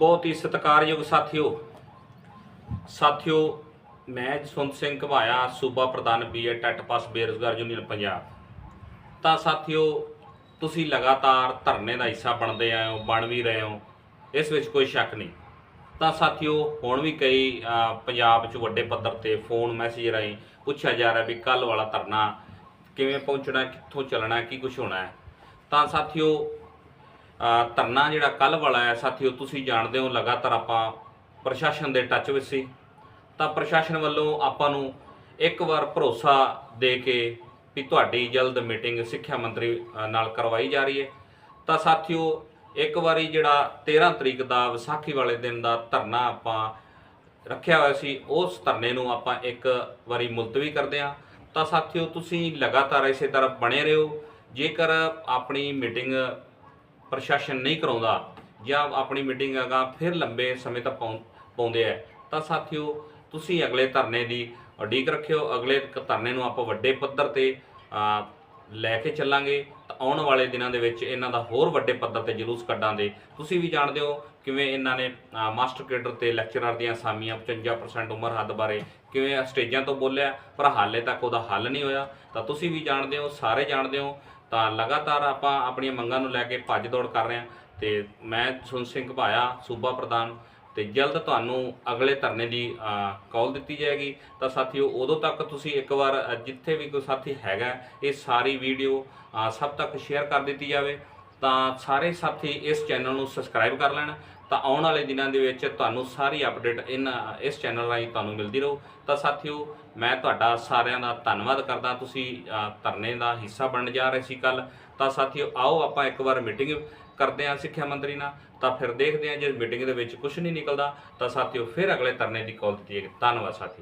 ਬਹੁਤ ਹੀ ਸਤਿਕਾਰਯੋਗ ਸਾਥੀਓ। ਸਾਥੀਓ, ਮੈਂ ਜਸਵੰਤ ਸਿੰਘ ਘਵਾਇਆ, ਸੂਬਾ ਪ੍ਰਧਾਨ ਬੀਏ ਟੈਟ ਪਾਸ ਬੇਰੁਜ਼ਗਾਰ ਯੂਨੀਅਨ ਪੰਜਾਬ। ਤਾਂ ਸਾਥੀਓ, ਤੁਸੀਂ ਲਗਾਤਾਰ ਧਰਨੇ ਦਾ ਹਿੱਸਾ ਬਣਦੇ ਆਏ ਹੋ, ਬਣ ਵੀ ਰਹੇ ਹੋ, ਇਸ ਵਿੱਚ ਕੋਈ ਸ਼ੱਕ ਨਹੀਂ। ਤਾਂ ਸਾਥੀਓ, ਹੁਣ ਵੀ ਕਈ ਪੰਜਾਬ 'ਚ ਵੱਡੇ ਪੱਧਰ ਤੇ ਫੋਨ ਮੈਸੇਜ ਰਾਹੀਂ ਪੁੱਛਿਆ ਜਾ ਰਿਹਾ ਵੀ ਕੱਲ ਵਾਲਾ ਧਰਨਾ ਕਿਵੇਂ ਪਹੁੰਚਣਾ, ਕਿੱਥੋਂ ਚੱਲਣਾ, ਕੀ ਕੁਝ ਹੋਣਾ ਹੈ। ਤਾਂ ਸਾਥੀਓ ਧਰਨਾ ਜਿਹੜਾ ਕੱਲ ਵਾਲਾ ਹੈ, ਸਾਥੀਓ, ਤੁਸੀਂ ਜਾਣਦੇ ਹੋ, ਲਗਾਤਾਰ ਆਪਾਂ ਪ੍ਰਸ਼ਾਸਨ ਦੇ ਟੱਚ ਵਿੱਚ ਸੀ। ਤਾਂ ਪ੍ਰਸ਼ਾਸਨ ਵੱਲੋਂ ਆਪਾਂ ਨੂੰ ਇੱਕ ਵਾਰ ਭਰੋਸਾ ਦੇ ਕੇ ਵੀ ਤੁਹਾਡੀ ਜਲਦ ਮੀਟਿੰਗ ਸਿੱਖਿਆ ਮੰਤਰੀ ਨਾਲ ਕਰਵਾਈ ਜਾ ਰਹੀ ਹੈ। ਤਾਂ ਸਾਥੀਓ, ਇੱਕ ਵਾਰੀ ਜਿਹੜਾ 13 ਤਰੀਕ ਦਾ ਵਿਸਾਖੀ ਵਾਲੇ ਦਿਨ ਦਾ ਧਰਨਾ ਆਪਾਂ ਰੱਖਿਆ ਹੋਇਆ ਸੀ, ਉਸ ਧਰਨੇ ਨੂੰ ਆਪਾਂ ਇੱਕ ਵਾਰੀ ਮੁਲਤਵੀ ਕਰਦੇ ਹਾਂ। ਤਾਂ ਸਾਥੀਓ, ਤੁਸੀਂ ਲਗਾਤਾਰ ਇਸੇ ਤਰ੍ਹਾਂ ਬਣੇ ਰਹੋ। ਜੇਕਰ ਆਪਣੀ ਮੀਟਿੰਗ ਪ੍ਰਸ਼ਾਸਨ ਨਹੀਂ ਕਰਾਉਂਦਾ ਜਾਂ ਆਪਣੀ ਮੀਟਿੰਗ ਅਗਾ ਫਿਰ ਲੰਬੇ ਸਮੇਂ ਤੱਕ ਪਾਉਂ- ਪਾਉਂਦੇ ਆ। ਤਾਂ ਸਾਥੀਓ, ਤੁਸੀਂ ਅਗਲੇ ਧਰਨੇ ਦੀ ਉਡੀਕ ਰੱਖਿਓ। ਅਗਲੇ ਧਰਨੇ ਨੂੰ ਆਪਾਂ ਵੱਡੇ ਪੱਧਰ ਤੇ ਲੈ ਕੇ ਚੱਲਾਂਗੇ। ਤਾਂ ਆਉਣ ਵਾਲੇ ਦਿਨਾਂ ਦੇ ਵਿੱਚ ਇਹਨਾਂ ਦਾ ਹੋਰ ਵੱਡੇ ਪੱਧਰ ਤੇ ਜਲੂਸ ਕੱਢਾਂਗੇ। ਤੁਸੀਂ ਵੀ ਜਾਣਦੇ ਹੋ ਕਿਵੇਂ ਇਹਨਾਂ ਨੇ ਮਾਸਟਰ ਕੇਡਰ ਤੇ ਲੈਕਚਰਰ ਦੀਆਂ ਅਸਾਮੀਆਂ 55% ਉਮਰ ਹੱਦ ਬਾਰੇ ਕਿਵੇਂ ਸਟੇਜਾਂ ਤੋਂ ਬੋਲਿਆ, ਪਰ ਹਾਲੇ ਤੱਕ ਉਹਦਾ ਹੱਲ ਨਹੀਂ ਹੋਇਆ। ਤਾਂ ਤੁਸੀਂ ਵੀ ਜਾਣਦੇ ਹੋ, ਸਾਰੇ ਜਾਣਦੇ ਹੋ ਤਾਂ ਲਗਾਤਾਰ ਆਪਾਂ ਆਪਣੀਆਂ ਮੰਗਾਂ ਨੂੰ ਲੈ ਕੇ ਭੱਜ ਦੌੜ ਕਰ ਰਹੇ ਹਾਂ ਤੇ ਮੈਂ ਸੁਨ ਸਿੰਘ ਭਾਇਆ, ਸੂਬਾ ਪ੍ਰਧਾਨ ਤੇ ਜਲਦ ਤੁਹਾਨੂੰ ਅਗਲੇ ਧਰਨੇ ਦੀ ਕਾਲ ਦਿੱਤੀ ਜਾਏਗੀ। ਤਾਂ ਸਾਥੀਓ, ਉਦੋਂ ਤੱਕ ਤੁਸੀਂ ਇੱਕ ਵਾਰ ਜਿੱਥੇ ਵੀ ਕੋਈ ਸਾਥੀ ਹੈਗਾ, ਇਹ ਸਾਰੀ ਵੀਡੀਓ ਸਭ ਤੱਕ ਸ਼ੇਅਰ ਕਰ ਦਿੱਤੀ ਜਾਵੇ। ਤਾਂ ਸਾਰੇ ਸਾਥੀ ਇਸ ਚੈਨਲ ਨੂੰ ਸਬਸਕ੍ਰਾਈਬ ਕਰ ਲੈਣ ਤਾਂ ਆਉਣ ਵਾਲੇ ਦਿਨਾਂ ਦੇ ਵਿੱਚ ਤੁਹਾਨੂੰ ਸਾਰੀ ਅਪਡੇਟ ਇਹਨਾਂ ਇਸ ਚੈਨਲ ਰਾਹੀਂ ਤੁਹਾਨੂੰ ਮਿਲਦੀ ਰਹੂ। ਤਾਂ ਸਾਥੀਓ, ਮੈਂ ਤੁਹਾਡਾ ਸਾਰਿਆਂ ਦਾ ਧੰਨਵਾਦ ਕਰਦਾ। ਤੁਸੀਂ ਧਰਨੇ ਦਾ ਹਿੱਸਾ ਬਣਨ ਜਾ ਰਹੇ ਸੀ ਕੱਲ ਤਾਂ ਸਾਥੀਓ, ਆਓ ਆਪਾਂ ਇੱਕ ਵਾਰ ਮੀਟਿੰਗ ਕਰਦੇ ਹਾਂ ਸਿੱਖਿਆ ਮੰਤਰੀ ਨਾਲ। ਤਾਂ ਫਿਰ ਦੇਖਦੇ ਹਾਂ ਜੇ ਮੀਟਿੰਗ ਦੇ ਵਿੱਚ ਕੁਝ ਨਹੀਂ ਨਿਕਲਦਾ, ਤਾਂ ਸਾਥੀਓ ਫਿਰ ਅਗਲੇ ਧਰਨੇ ਦੀ ਕਾਲ ਦਿੱਤੀ ਜਾਏਗੀ। ਧੰਨਵਾਦ ਸਾਥੀ